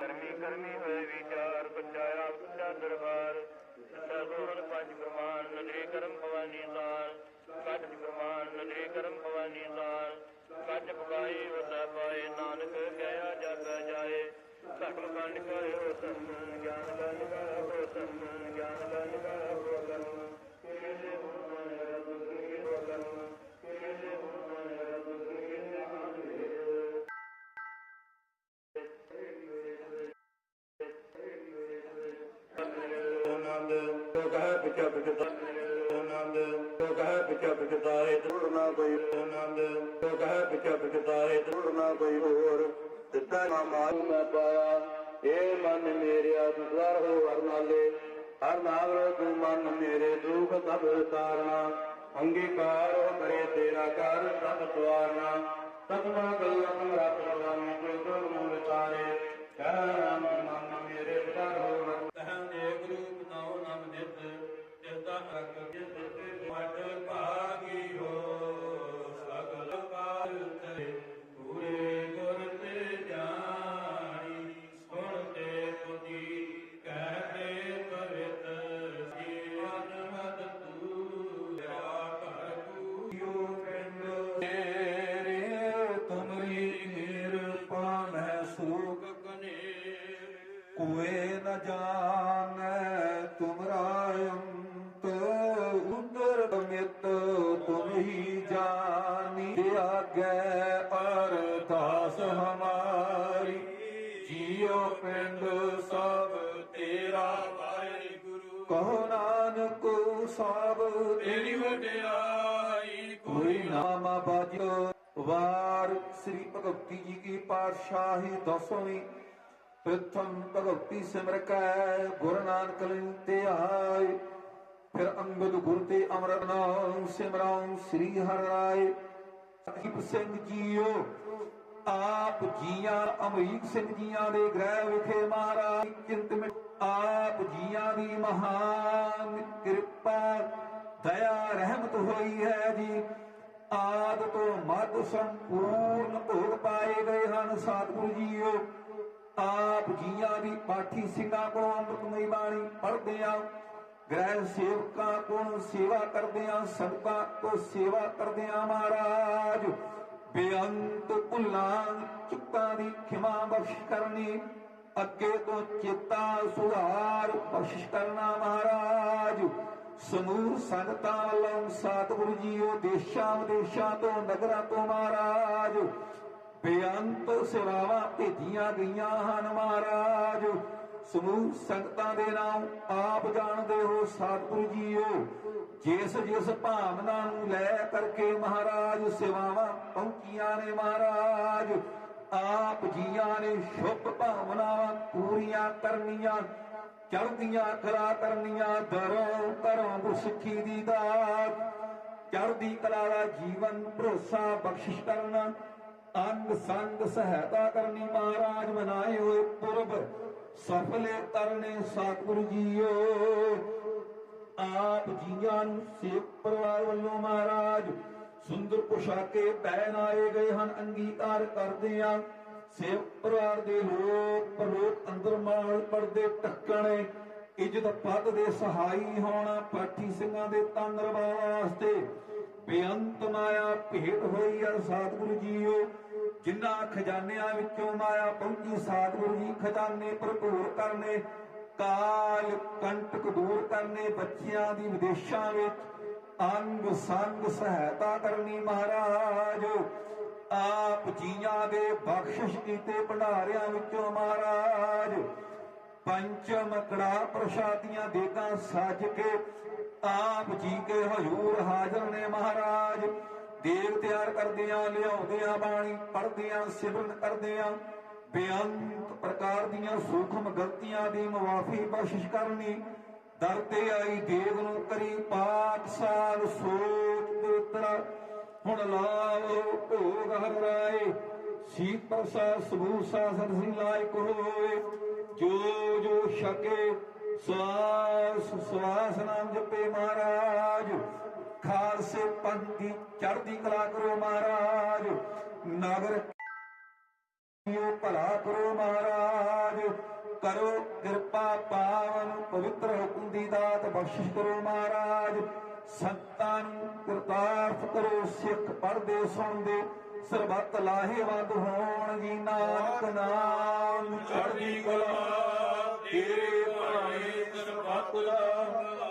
ਕਰਮੀ ਕਰਮੀ ਹੋਏ ਵਿਚਾਰ ਪਚਾਇਆ ਸੱਚਾ ਦਰਬਾਰ ਸੱਚਾ ਸੋਹਣ ਪੰਜ ਪ੍ਰਮਾਣ ਨਦਰੀ ਕਰਮ ਭਵਾਨੀ ਦਾਨ ਕੱਟ ਪ੍ਰਮਾਣ ਨਦਰੀ ਕਰਮ ਭਵਾਨੀ ਦਾਨ ਕੱਟ ਪਕਾਈ ਵਸਾ ਪਾਏ ਨਾਨਕ ਗਿਆ ਜਗ ਜਾਏ ਸਗਲ ਕੰਡ ਕਰੇ ਹੋ ਸੰਨ ਗਿਆਨ ਗਨ ਕਰੇ ਹੋ ਸੰਨ ਤੋ ਪਿਛਾ ਆਨੰਦ ਤੋ ਪਿਛਾ ਪਿਛਤਾਏ ਤੋੜ ਕੋਈ ਆਨੰਦ ਤੋ ਪਿਛਾ ਪਿਛਤਾਏ ਤੋੜ ਕੋਈ ਹੋਰ ਦਿੱਤਾ ਮਾਰੂ ਮੈਂ ਪਾਇਆ ਏ ਮਨ ਮੇਰਿਆ ਸੁਧਾਰ ਹੋ ਹਰ ਨਾਲੇ ਹਰ ਨਾਮ ਤੂੰ ਮਨ ਮੇਰੇ ਦੁਖ ਸਭ ਤਾਰਨਾ ਅੰਗੀਕਾਰ ਕਰੇ ਤੇਰਾ ਕਰ ਸਭ ਸਵਾਰਨਾ ਸਤਮਾ ਗੱਲਾਂ ਰੱਖ ਲਵਾਂ ਕੋਈ ਦੁਖ ਮੂਲ ਕੋਏ ਨ ਜਾਣੈ, ਤੁਮਰਾ ਅੰਤ ਉਦਰ ਮਿਤ, ਤੁਮ ਹੀ ਜਾਨੀ ਆਗੇ ਅਰਦਾਸ ਹਮਾਰੀ। ਜੀਉ ਪਿੰਡ ਸਭ ਤੇਰਾ ਵਾਹਿਗੁਰੂ। ਕਹੋ ਨਾਨਕ ਸਭ ਤੇਰੀ ਵਡਿਆਈ ਕੋਈ ਨਾਮ ਬਾਜੋ। ਵਾਰ ਸ੍ਰੀ ਭਗਵਤੀ ਜੀ ਕੀ ਪਾਤਸ਼ਾਹੀ ਦਸਵੀਂ ਪ੍ਰਥਮ ਭਗਵਤੀ ਸਿਮਰ ਕੈ, ਗੁਰੂ ਨਾਨਕ ਲਿਉ ਤੇ ਫਿਰ ਅੰਗਦ ਗੁਰ ਤੇ ਅਮਰ ਨਾਮ ਸਿਮਰਾਉ ਸ੍ਰੀ ਹਰਿ ਰਾਏ। ਸਾਹਿਬ ਸਿੰਘ ਜੀਓ, ਆਪ ਜੀਆਂ ਅਮਰੀਕ ਸਿੰਘ ਜੀਆਂ ਦੇ ਗ੍ਰਹਿ ਵਿਖੇ ਮਹਾਰਾਜ ਚਿੰਤ ਆਪ ਜੀਆਂ ਦੀ ਮਹਾਨ ਕਿਰਪਾ, ਦਇਆ, ਰਹਿਮਤ ਹੋਈ ਹੈ ਜੀ। ਆਦ ਤੋਂ ਮਦ ਸੰਪੂਰਨ ਭੋਗ ਪਾਏ ਗਏ ਹਨ, ਸਤਿਗੁਰੂ ਜੀਓ। ਆਪ ਜੀਆਂ ਦੀ ਪਾਠੀ ਸਿੰਘਾਂ ਕੋਲੋਂ ਅੰਮ੍ਰਿਤਮਈ ਬਾਣੀ ਪੜ੍ਹਦੇ ਆ। ਗ੍ਰਹਿ ਸੇਵਕਾਂ ਕੋਲੋਂ ਸੇਵਾ ਕਰਦੇ ਆ ਸੰਤਾਂ ਤੋਂ ਸੇਵਾ ਕਰਦੇ ਆ ਮਹਾਰਾਜ। ਬੇਅੰਤ ਭੁੱਲਾਂ ਚੁੱਕਾਂ ਦੀ ਖਿਮਾ ਬਖਸ਼ ਕਰਨੀ, ਅੱਗੇ ਤੋਂ ਚੇਤਾ ਸੁਧਾਰ ਬਖਸ਼ ਕਰਨਾ ਮਹਾਰਾਜ। ਸਮੂਹ ਸੰਗਤਾਂ ਵੱਲੋਂ ਸਤਿਗੁਰੂ ਜੀਓ ਦੇਸ਼ਾਂ ਵਿਦੇਸ਼ਾਂ ਤੋਂ, ਨਗਰਾਂ ਤੋਂ ਮਹਾਰਾਜ। ਬੇਅੰਤ ਸੇਵਾਵਾਂ ਭੇਜੀਆਂ ਗਈਆਂ ਹਨ ਮਹਾਰਾਜ। ਸਮੂਹ ਸੰਗਤਾਂ ਦੇ ਨਾਮ ਆਪ ਜਾਣਦੇ ਹੋ ਸਤਿਗੁਰੂ ਜੀਓ। ਜਿਸ ਜਿਸ ਭਾਵਨਾ ਨੂੰ ਲੈ ਕਰਕੇ ਮਹਾਰਾਜ ਸੇਵਾਵਾਂ ਪਹੁੰਚੀਆਂ ਨੇ ਮਹਾਰਾਜ। ਆਪ ਜੀਆਂ ਨੇ ਸ਼ੁਭ ਭਾਵਨਾਵਾਂ ਪੂਰੀਆਂ ਕਰਨੀਆਂ ਚੜਦੀਆਂ ਕਲਾ ਕਰਨੀਆਂ, ਦਰੋਂ ਕਰੋਂ ਗੁਰਸਿੱਖੀ ਦੀ ਦਾਤ। ਚੜ੍ਹਦੀ ਕਲਾ ਦਾ ਜੀਵਨ ਭਰੋਸਾ ਬਖਸ਼ਿਸ਼ ਕਰਨਾ ਅੰਗ ਸੰਗ ਸਹਾਇਤਾ ਕਰਨੀ ਮਹਾਰਾਜ ਮਨਾਏ ਹੋਏ ਪੁਰਬ, ਸਫਲੇ ਕਰਨੇ ਸਤਿਗੁਰੂ ਜੀਓ। ਆਪ ਜੀਆਂ ਨੂੰ ਸੇਵ ਪਰਿਵਾਰ ਵੱਲੋਂ ਮਹਾਰਾਜ, ਸੁੰਦਰ ਪੁਸ਼ਾਕੇ ਪਹਿਨ ਗਏ ਹਨ, ਅੰਗੀਕਾਰ ਕਰਦੇ ਆ ਸੇਵ ਪਰਿਵਾਰ ਦੇ ਲੋਕ ਪਰਲੋਕ ਅੰਦਰ ਮਾਲ ਪਰਦੇ ਟੱਕਣੇ ਇੱਜ਼ਤ ਪਦ ਦੇ ਸਹਾਈ ਹੋਣਾ, ਪਾਠੀ ਸਿੰਘਾਂ ਦੇ ਤਨ ਰਵਾ ਵਾਸਤੇ ਬੇਅੰਤ ਮਾਇਆ ਭੇਟ ਹੋਈ ਆ ਸਤਿਗੁਰੂ ਜੀਓ। ਜਿਨ੍ਹਾਂ ਖਜ਼ਾਨਿਆਂ ਵਿੱਚੋਂ ਮਾਇਆ ਪਹੁੰਚੀ, ਸਾਧੂ ਜੀ ਖਜ਼ਾਨੇ ਭਰਪੂਰ ਕਰਨੇ, ਕਾਲ ਕੰਟਕ ਦੂਰ ਕਰਨੇ, ਬੱਚਿਆਂ ਦੀ ਵਿਦੇਸ਼ਾਂ ਵਿੱਚ ਅੰਗ ਸੰਗ ਸਹਾਇਤਾ ਕਰਨੀ ਮਹਾਰਾਜ। ਆਪ ਜੀਆਂ ਦੇ ਬਖਸ਼ਿਸ਼ ਕੀਤੇ ਭੰਡਾਰਿਆਂ ਵਿੱਚੋਂ ਮਹਾਰਾਜ। ਪੰਚਮ ਕੜਾ ਪ੍ਰਸ਼ਾਦੀਆਂ ਦੇਗਾ ਸੱਜ ਕੇ ਆਪ ਜੀ ਕੇ ਹਜ਼ੂਰ ਹਾਜ਼ਰ ਨੇ ਮਹਾਰਾਜ। ਦੇਗ ਤਿਆਰ ਕਰਦਿਆਂ, ਲਿਆਉਂਦਿਆਂ ਬਾਣੀ, ਪੜ੍ਹਦਿਆਂ, ਸਿਮਰਨ ਕਰਦਿਆਂ, ਬੇਅੰਤ ਪ੍ਰਕਾਰ ਦੀਆਂ ਸੂਖਮ ਗਲਤੀਆਂ ਦੀ ਮੁਆਫੀ ਬਖਸ਼ਿਸ਼ ਕਰਨੀ। ਦਰ ਤੇ ਆਈ ਦੇਵ ਨੂੰ ਕਰੀ ਪਾਕ ਸਾਲ ਸੋਚ ਦੇਤਰਾ ਹੁਣ ਲਾਵੋ ਭੋਗ ਹਰ ਰਾਏ, ਸੀਤ ਪ੍ਰਸਾਦ ਸਮੂਹ ਸਾਸਨ ਸਿੰਘ ਲਾਇਕ ਹੋਏ। ਜੋ ਜੋ ਛਕੇ, ਸਵਾਸ ਸਵਾਸ ਨਾਮ ਜਪੇ ਮਹਾਰਾਜ। ਖਾਲਸੇ ਪੰਥ ਦੀ ਚੜ੍ਹਦੀ ਕਲਾ ਕਰੋ ਮਹਾਰਾਜ, ਨਗਰ ਯੋ ਭਲਾ ਕਰੋ ਮਹਾਰਾਜ, ਕਰੋ ਕਿਰਪਾ ਪਾਵਨ ਪਵਿੱਤਰ ਹੁਕਮ ਦੀ ਦਾਤ ਬਖਸ਼ਿਸ਼ ਕਰੋ ਮਹਾਰਾਜ। ਸੰਤਾਂ ਨੂੰ ਕਰਤਾਰਥ ਕਰੋ, ਸਿੱਖ ਪਰਦੇ ਸੁਣਦੇ, ਸਰਬੱਤ ਲਾਹੇਵੰਦ ਹੋਣ ਜੀ ਨਾਨਕ ਨਾਮ। ਚੜ੍ਹਦੀ ਕਲਾ ਤੇਰੇ ਭਾਣੇ ਸਰਬੱਤ ਲਾਹੇਵੰਦ